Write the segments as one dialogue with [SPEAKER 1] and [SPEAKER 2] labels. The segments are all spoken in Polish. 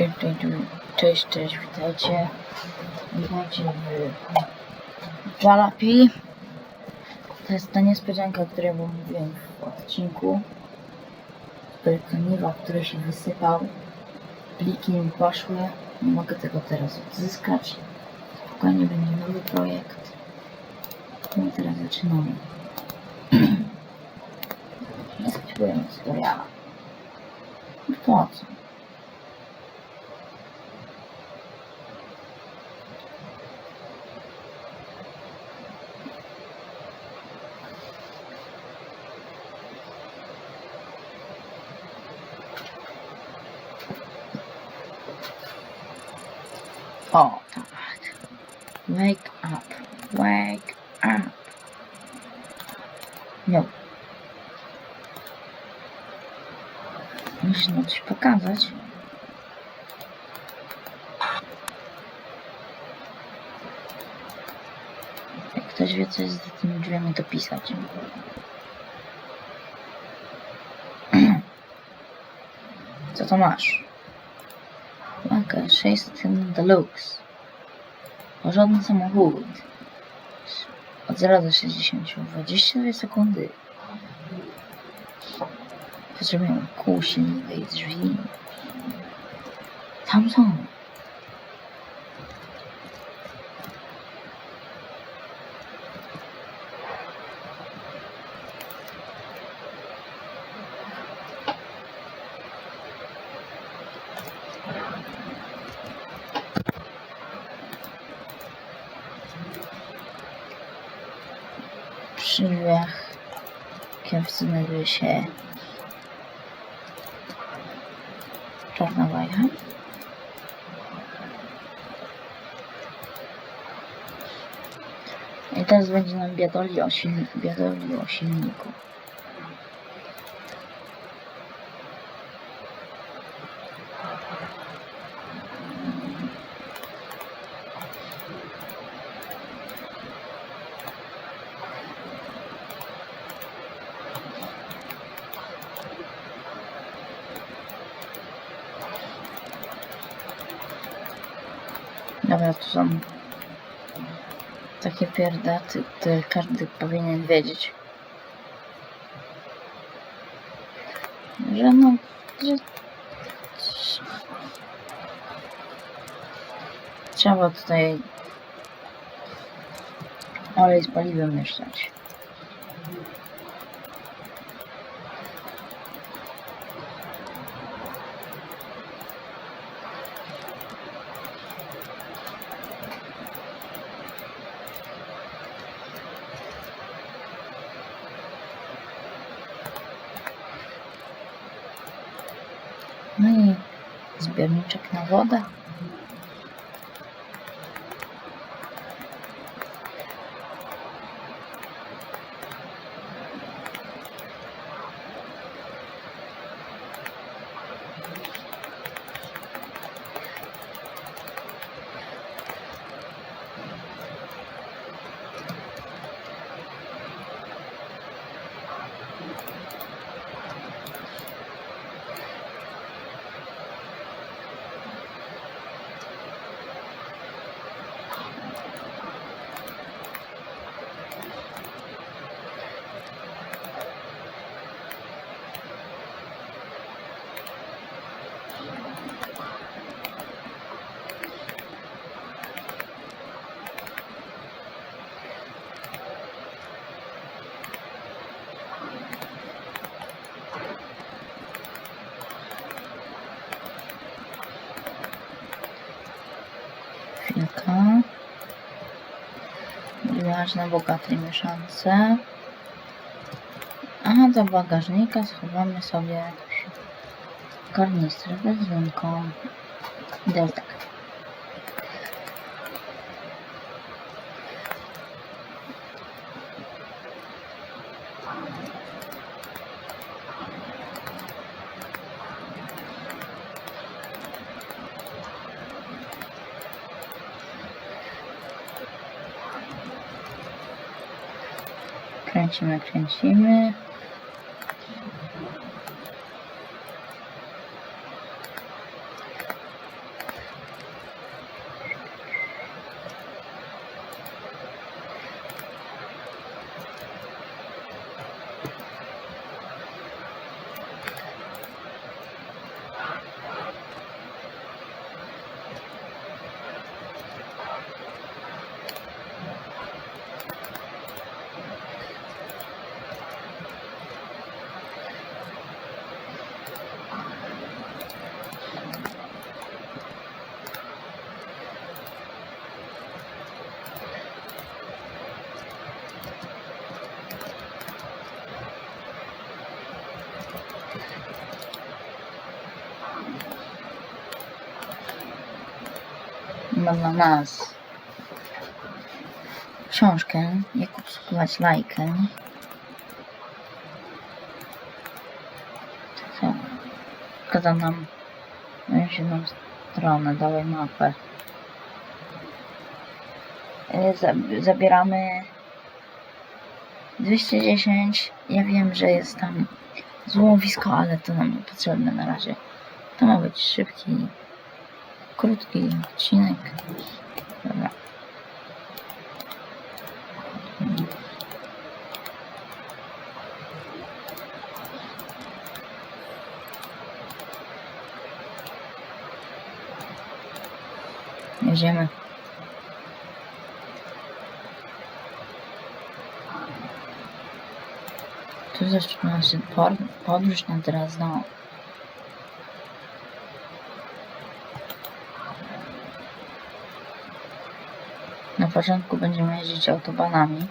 [SPEAKER 1] Cześć, cześć, cześć, witajcie. Witajcie w Jalapi. To jest ta niespodzianka, o której mówiłem w odcinku. Perkoniwa, który się wysypał. Pliki mi poszły. Nie mogę tego teraz odzyskać. Spokojnie będzie nowy projekt. No i teraz zaczynamy. Spróbujemy tutoriala. No Po co? O, tak. Wake up. Wake up. No. Musisz nam coś pokazać. Jak ktoś wie, co jest za tymi drzwiami, to pisać. Co to masz? Uwaga, 600 deluxe. Porządny samochód. Od 0 do 60. 22 sekundy. Potrzebujemy kół silnika i drzwi. Tam są. Przy drzwiach kierowcy znajduje się czarna wajcha. I teraz będzie nam biadoli o, silni biadoli o silniku. Dobra, to są takie pierdaty, które każdy powinien wiedzieć. Że no, że trzeba tutaj olej z paliwem mieszać. No i zbiorniczek na wodę. Chwilkę. Wyłaż na bogatej mieszance. A do bagażnika schowamy sobie karnister z benzynką. I Kręcimy, kręcimy. Dla nas książkę, jak obsługiwać lajkę. Co? Pokazał nam moją jedną stronę, dałej mapę. E, zab- Zabieramy 210. Ja wiem, że jest tam złowisko, ale to nam nie potrzebne na razie. To ma być szybki, krótki odcinek. Dobra. Jedziemy. Tu podróż Drezno. Na początku będziemy jeździć autobanami.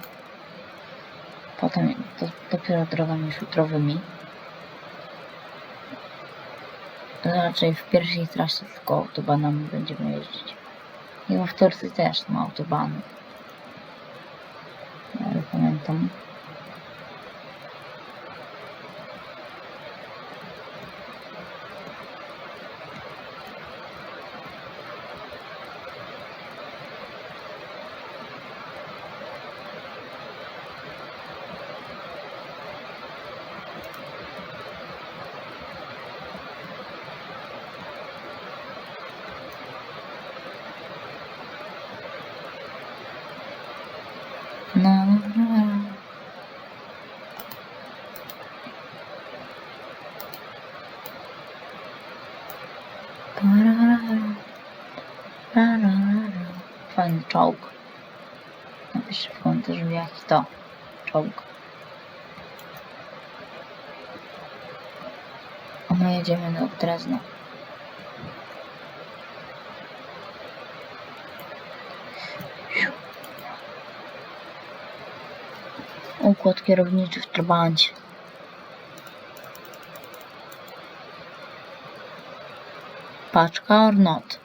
[SPEAKER 1] Potem dopiero drogami futrowymi. Raczej w pierwszej trasie tylko autobanami będziemy jeździć. I w Turcji też ma autobany. Ale pamiętam. No. Fajny czołg. Napiszcie w komentarzu jaki to czołg. A my jedziemy do Drezna. Układ kierowniczy w Trabancie. Paczka or not?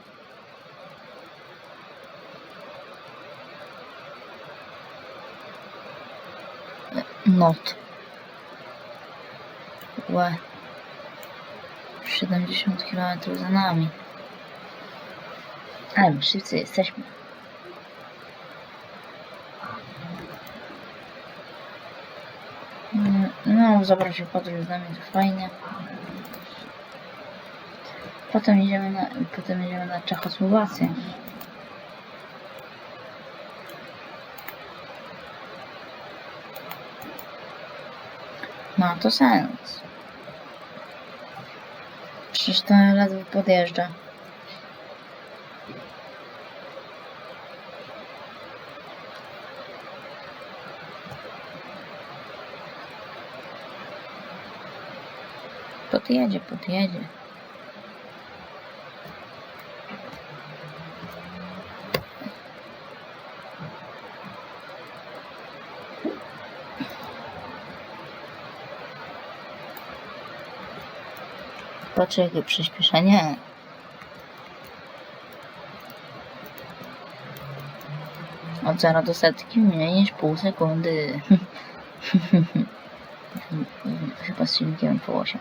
[SPEAKER 1] Not. Łe. 70 km za nami. Ale szybcy jesteśmy. No, zabrać się podróż z nami, to fajnie. Potem jedziemy na, potem jedziemy na Czechosłowację. Ma to sens. Przecież to ledwo podjeżdża. Podjedzie, podjedzie. Patrzę jakie przyspieszenie. Od 0 do setki mniej niż pół sekundy. Chyba z silnikiem po 8.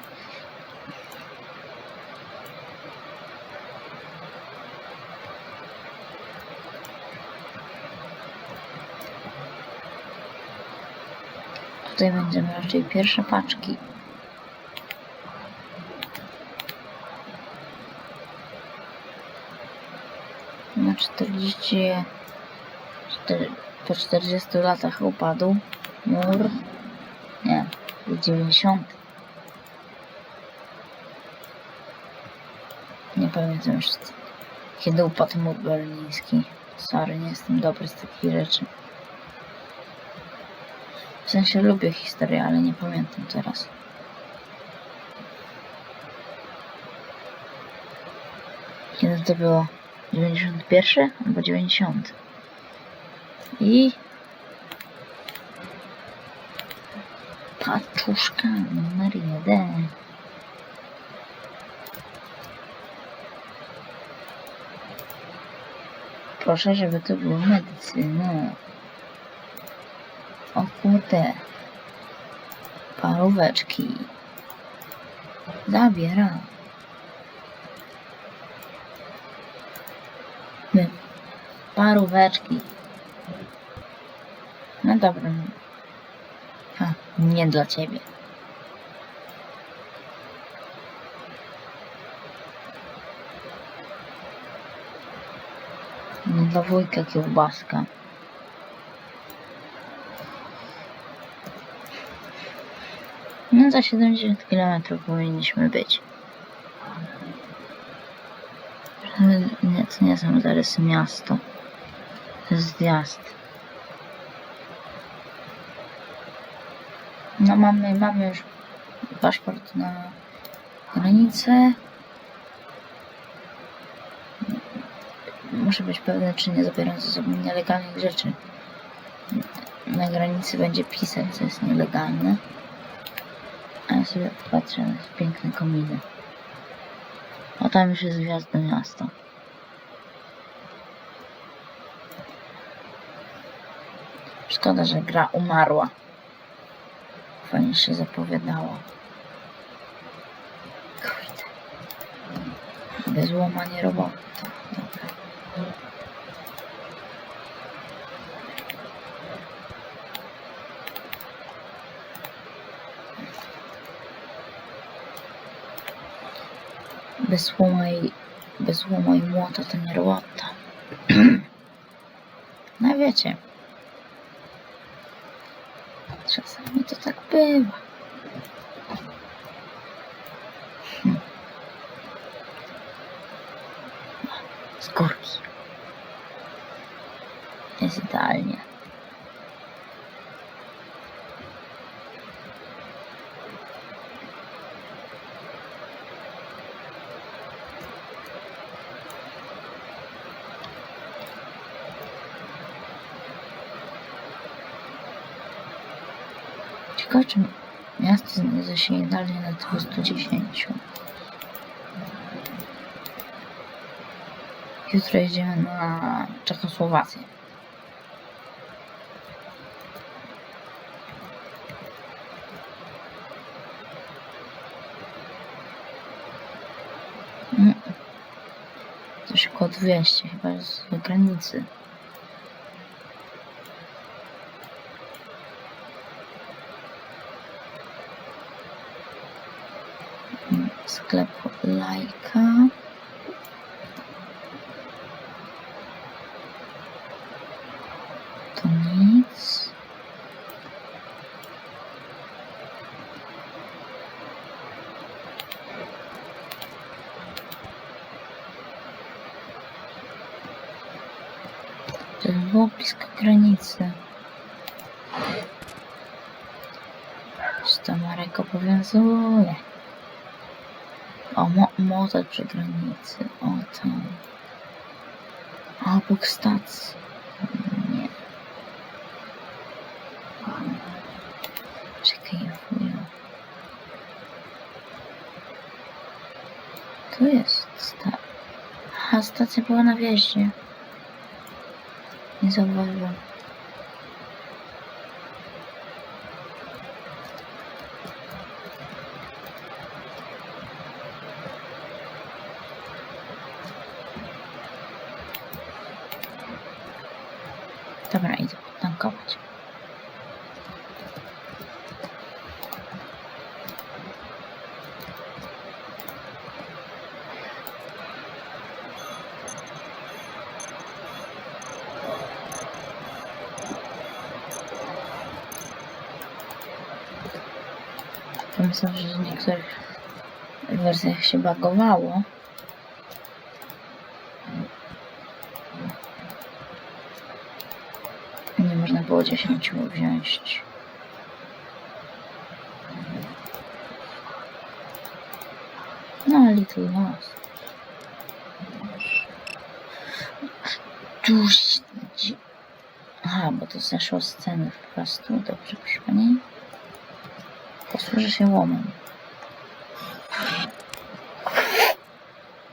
[SPEAKER 1] Tutaj będziemy raczej pierwsze paczki. Na 40... cztery- Po 40 latach upadł mur. Nie, 90. Nie pamiętam już kiedy upadł mur berliński. Sorry, nie jestem dobry z takich rzeczy. Sensie lubię historię, ale nie pamiętam teraz. Kiedy to było? 91 albo 90. I paczuszka numer jeden. Proszę, żeby to było medycyna. O kurde. Paróweczki. Zabieram. My. Paróweczki. No dobra. A, nie dla ciebie. Nie dla wujka kiełbaska. No za 70 km powinniśmy być. Nie, to nie są zarysy miasto. To jest zjazd. No mamy, mamy już paszport na granicę. Muszę być pewny, czy nie zabieram ze sobą nielegalnych rzeczy. Na granicy będzie pisać, co jest nielegalne. A ja sobie patrzę na piękne kominy. O tam już jest do miasta. Szkoda, że gra umarła. Fajnie się zapowiadało. Kurde. Bez łamania robota. Dobra. Bez łoma i, bez łoma i młota to nie robota. No wiecie. Czasami to tak bywa. Hm. Z górki. Jest idealnie. Czy miasto znajduje się dalej na 210. Jutro jedziemy na Czechosłowację. Coś około 200 chyba z granicy. Sklep Lajka. To nic. To było blisko granicy. Czy to Marek obowiązuje? O, mo motor przy granicy. O, tam. A, obok stacji. Nie. Czekaj, wujo. Tu jest sta... Aha, stacja była na wjeździe. Nie zauważyłam. Pomyślałem, że w niektórych wersjach się bagowało. Nie można było 10 wziąć. No, Little Lost. Tuż. Aha, bo to zeszło z sceny po prostu. Dobrze, proszę pani. Posłużę się łomem.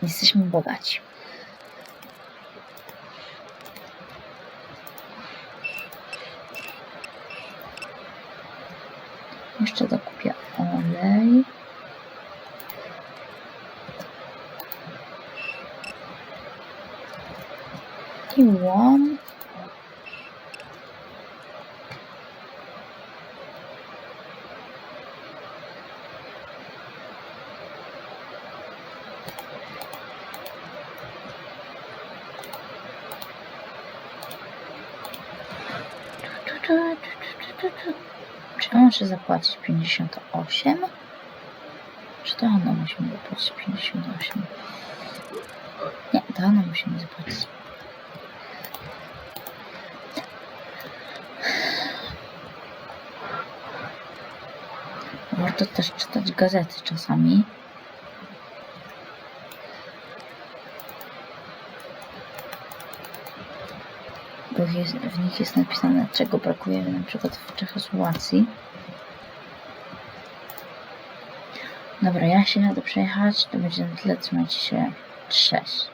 [SPEAKER 1] Jesteśmy bogaci. Jeszcze dokupię olej. I łom. Czy zapłacić 58? Czy to ona musi mi zapłacić 58? Nie, to ona musi mi zapłacić. Warto też czytać gazety czasami. Jest, w nich jest napisane, czego brakuje na przykład w Czechosłowacji. Dobra, ja się jadę przejechać, to będzie na tyle, trzymajcie się, cześć.